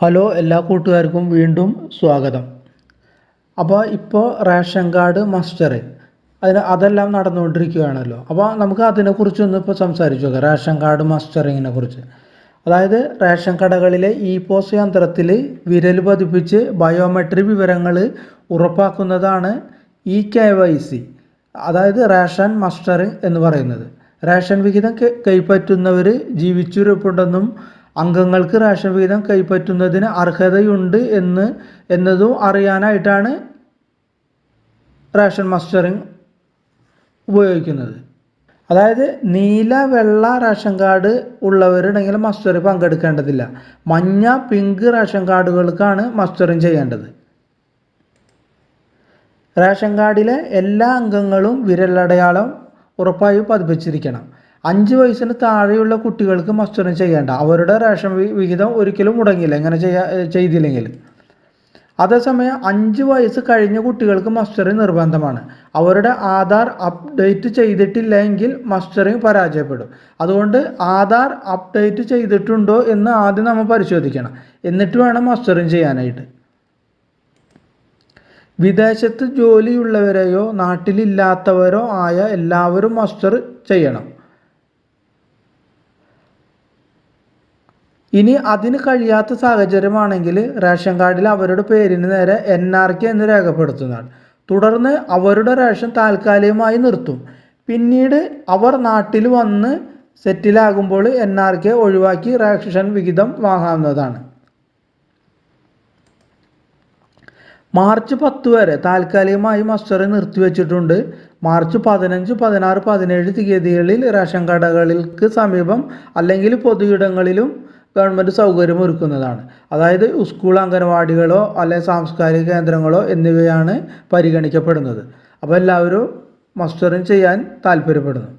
Hello എല്ലാ കൂട്ടുകാർക്കും വീണ്ടും സ്വാഗതം. അപ്പോൾ ഇപ്പോൾ റേഷൻ കാർഡ് മസ്റ്റർ അതിന് അതെല്ലാം നടന്നുകൊണ്ടിരിക്കുകയാണല്ലോ. അപ്പോൾ നമുക്ക് അതിനെക്കുറിച്ചൊന്ന് ഇപ്പോൾ സംസാരിച്ചു നോക്കാം. റേഷൻ കാർഡ് മസ്റ്ററിങ്ങിനെ കുറിച്ച്. അതായത് റേഷൻ കടകളിലെ ഇ പോസ് യന്ത്രത്തിൽ വിരൽ പതിപ്പിച്ച് ബയോമെട്രിക് വിവരങ്ങൾ ഉറപ്പാക്കുന്നതാണ് ഇ കെ വൈ സി. അതായത് റേഷൻ മസ്റ്ററിങ് എന്ന് പറയുന്നത്. റേഷൻ വിഹിതം കൈപ്പറ്റുന്നവർ ജീവിച്ചിരിപ്പുണ്ടെന്നും അംഗങ്ങൾക്ക് റേഷൻ വിഹിതം കൈപ്പറ്റുന്നതിന് അർഹതയുണ്ട് എന്ന് എന്നതും അറിയാനായിട്ടാണ് റേഷൻ മസ്റ്ററിങ് ഉപയോഗിക്കുന്നത്. അതായത് നീല വെള്ള റേഷൻ കാർഡ് ഉള്ളവരുണ്ടെങ്കിൽ മസ്റ്ററിൽ പങ്കെടുക്കേണ്ടതില്ല. മഞ്ഞ പിങ്ക് റേഷൻ കാർഡുകൾക്കാണ് മസ്റ്ററിങ് ചെയ്യേണ്ടത്. റേഷൻ കാർഡിലെ എല്ലാ അംഗങ്ങളും വിരലടയാളം ഉറപ്പായും പതിപ്പിച്ചിരിക്കണം. അഞ്ച് വയസ്സിന് താഴെയുള്ള കുട്ടികൾക്ക് മസ്റ്ററിങ് ചെയ്യേണ്ട. അവരുടെ റേഷൻ വിഹിതം ഒരിക്കലും മുടങ്ങില്ല ഇങ്ങനെ ചെയ്യാ ചെയ്തില്ലെങ്കിൽ. അതേസമയം അഞ്ച് വയസ്സ് കഴിഞ്ഞ കുട്ടികൾക്ക് മസ്റ്ററിങ് നിർബന്ധമാണ്. അവരുടെ ആധാർ അപ്ഡേറ്റ് ചെയ്തിട്ടില്ലെങ്കിൽ മസ്റ്ററിങ് പരാജയപ്പെടും. അതുകൊണ്ട് ആധാർ അപ്ഡേറ്റ് ചെയ്തിട്ടുണ്ടോ എന്ന് ആദ്യം നമ്മൾ പരിശോധിക്കണം. എന്നിട്ട് വേണം മസ്റ്ററിങ് ചെയ്യാനായിട്ട്. വിദേശത്ത് ജോലിയുള്ളവരെയോ നാട്ടിലില്ലാത്തവരോ ആയ എല്ലാവരും മസ്റ്റർ ചെയ്യണം. ഇനി അതിന് കഴിയാത്ത സാഹചര്യമാണെങ്കിൽ റേഷൻ കാർഡിൽ അവരുടെ പേരിന് നേരെ എൻ ആർ കെ എന്ന് രേഖപ്പെടുത്തുന്നതാണ്. തുടർന്ന് അവരുടെ റേഷൻ താൽക്കാലികമായി നിർത്തും. പിന്നീട് അവർ നാട്ടിൽ വന്ന് സെറ്റിലാകുമ്പോൾ എൻ ആർ കെ ഒഴിവാക്കി റേഷൻ വിഹിതം വാങ്ങാവുന്നതാണ്. മാർച്ച് പത്ത് വരെ താൽക്കാലികമായി മസ്റ്റർ നിർത്തിവെച്ചിട്ടുണ്ട് മാർച്ച് പതിനഞ്ച് പതിനാറ് പതിനേഴ് തീയതികളിൽ റേഷൻ കടകൾക്ക് സമീപം അല്ലെങ്കിൽ പൊതുയിടങ്ങളിലും ഗവൺമെന്റ് സൗകര്യം ഒരുക്കുന്നതാണ്. അതായത് സ്കൂൾ അംഗനവാടികളോ അല്ലെങ്കിൽ സാംസ്കാരിക കേന്ദ്രങ്ങളോ എന്നിവയാണ് പരിഗണിക്കപ്പെടുന്നത്. അപ്പോൾ എല്ലാവരും മസ്റ്ററിങ് ചെയ്യാൻ താല്പര്യപ്പെടുന്നു.